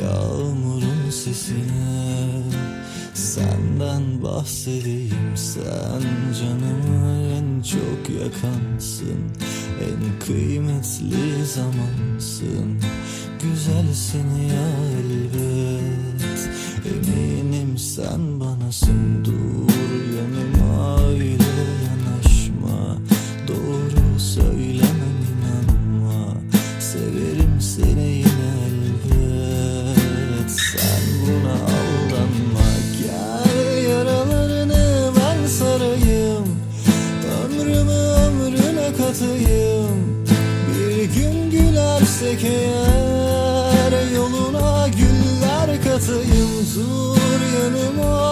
Yağmurun sesine. Senden bahsedeyim Sen canımı çok yakansın. En kıymetli zamansın. Güzelsin ya elbet. Eminim sen banasın Dur yanıma öyle yanaşma gülersek eğer Yoluna güller katayım Dur yanıma